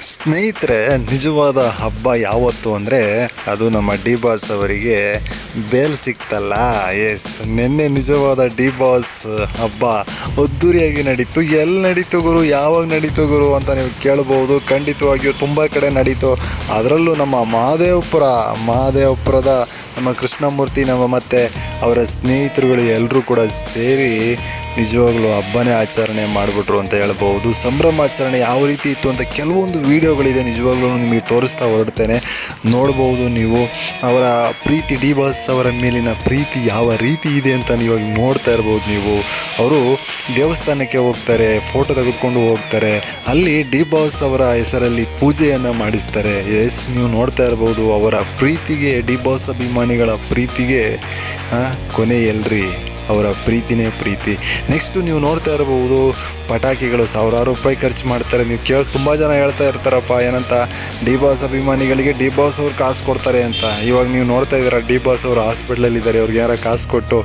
ಸ್ನೇಹಿತರೆ, ನಿಜವಾದ ಹಬ್ಬ ಯಾವತ್ತು ಅಂದರೆ ಅದು ನಮ್ಮ ಡಿ ಬಾಸ್ ಅವರಿಗೆ ಬೇಲ್ ಸಿಕ್ತಲ್ಲ. ಎಸ್ ನಿನ್ನೆ ನಿಜವಾದ ಡಿ ಬಾಸ್ ಹಬ್ಬ ಅದ್ದೂರಿಯಾಗಿ ನಡೀತು. ಎಲ್ಲಿ ನಡೀತು ಗುರು? ಯಾವಾಗ ನಡೀತು ಗುರು ಅಂತ ನೀವು ಕೇಳಬಹುದು ಖಂಡಿತವಾಗಿಯೂ ತುಂಬ ಕಡೆ ನಡೀತು. ಅದರಲ್ಲೂ ನಮ್ಮ ಮಹಾದೇವಪುರ, ಮಹಾದೇವಪುರದ ನಮ್ಮ ಕೃಷ್ಣಮೂರ್ತಿ, ನಮ್ಮ ಮತ್ತು ಅವರ ಸ್ನೇಹಿತರುಗಳು ಎಲ್ಲರೂ ಕೂಡ ಸೇರಿ ನಿಜವಾಗ್ಲೂ ಹಬ್ಬನೇ ಆಚರಣೆ ಮಾಡಿಬಿಟ್ರು ಅಂತ ಹೇಳ್ಬೋದು. ಸಂಭ್ರಮಾಚರಣೆ ಯಾವ ರೀತಿ ಇತ್ತು ಅಂತ ಕೆಲವೊಂದು ವಿಡಿಯೋಗಳಿದೆ, ನಿಜವಾಗ್ಲೂ ನಿಮಗೆ ತೋರಿಸ್ತಾ ಹೊರಡ್ತೇನೆ. ನೋಡ್ಬೋದು ನೀವು ಅವರ ಪ್ರೀತಿ, ಡಿ ಬಾಸ್ ಅವರ ಮೇಲಿನ ಪ್ರೀತಿ ಯಾವ ರೀತಿ ಇದೆ ಅಂತ ನೀವು ನೋಡ್ತಾ ಇರ್ಬೋದು ನೀವು. ಅವರು ದೇವಸ್ಥಾನಕ್ಕೆ ಹೋಗ್ತಾರೆ ಫೋಟೋ ತೆಗೆದುಕೊಂಡು ಹೋಗ್ತಾರೆ. ಅಲ್ಲಿ ಡಿ ಬಾಸ್ ಅವರ ಹೆಸರಲ್ಲಿ ಪೂಜೆಯನ್ನು ಮಾಡಿಸ್ತಾರೆ. ಎಸ್, ನೀವು ನೋಡ್ತಾ ಇರ್ಬೋದು ಅವರ ಪ್ರೀತಿಗೆ, ಡಿ ಬಾಸ್ ಅಭಿಮಾನಿಗಳ ಪ್ರೀತಿಗೆ ಕೊನೆಯಲ್ರಿ ಅವರ ಪ್ರೀತಿನೇ ಪ್ರೀತಿ. ನೆಕ್ಸ್ಟು ನೀವು ನೋಡ್ತಾ ಇರಬಹುದು, ಪಟಾಕಿಗಳು ಸಾವಿರಾರು ರೂಪಾಯಿ ಖರ್ಚು ಮಾಡ್ತಾರೆ. ನೀವು ಕೇಳಿ, ತುಂಬ ಜನ ಹೇಳ್ತಾ ಇರ್ತಾರಪ್ಪ, ಏನಂತ? ಡಿ ಬಾಸ್ ಅಭಿಮಾನಿಗಳಿಗೆ ಡಿ ಬಾಸ್ ಅವ್ರು ಕಾಸು ಕೊಡ್ತಾರೆ ಅಂತ. ಇವಾಗ ನೀವು ನೋಡ್ತಾ ಇದ್ದೀರಾ, ಡಿ ಬಾಸ್ ಅವರು ಹಾಸ್ಪಿಟ್ಲಲ್ಲಿ ಇದ್ದಾರೆ ಅವ್ರಿಗೆ ಯಾರ ಕಾಸು ಕೊಟ್ಟು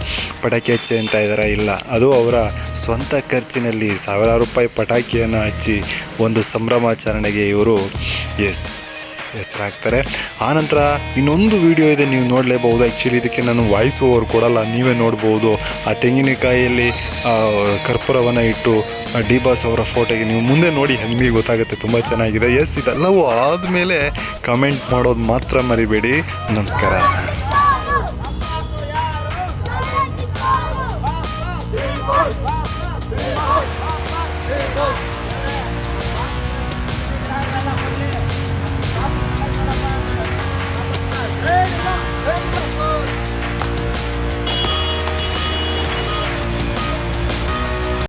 ಪಟಾಕಿ ಹಚ್ಚಿ ಅಂತ ಇದ್ದಾರಾ ಇಲ್ಲ. ಅದು ಅವರ ಸ್ವಂತ ಖರ್ಚಿನಲ್ಲಿ ಸಾವಿರಾರು ರೂಪಾಯಿ ಪಟಾಕಿಯನ್ನು ಹಚ್ಚಿ ಒಂದು ಸಂಭ್ರಮಾಚರಣೆಗೆ ಇವರು ಎಸ್ ಹೆಸರಾಗ್ತಾರೆ. ಆನಂತರ ಇನ್ನೊಂದು ವಿಡಿಯೋ ಇದೆ ನೀವು ನೋಡಲೇಬಹುದು. ಆ್ಯಕ್ಚುಲಿ ಇದಕ್ಕೆ ನಾನು ವಾಯ್ಸ್ ಓವರ್ ಕೊಡಲ್ಲ ನೀವೇ ನೋಡ್ಬೋದು. ಆ ತೆಂಗಿನಕಾಯಿಯಲ್ಲಿ ಕರ್ಪೂರವನ್ನು ಇಟ್ಟು ಡಿಬಾಸ್ ಅವರ ಫೋಟೋಗೆ ನೀವು ಮುಂದೆ ನೋಡಿ ನಿಮಗೆ ಗೊತ್ತಾಗುತ್ತೆ ತುಂಬ ಚೆನ್ನಾಗಿದೆ. ಎಸ್ ಇದೆಲ್ಲವೂ ಆದಮೇಲೆ ಕಮೆಂಟ್ ಮಾಡೋದು ಮಾತ್ರ ಮರಿಬೇಡಿ. ನಮಸ್ಕಾರ. Hey, boy!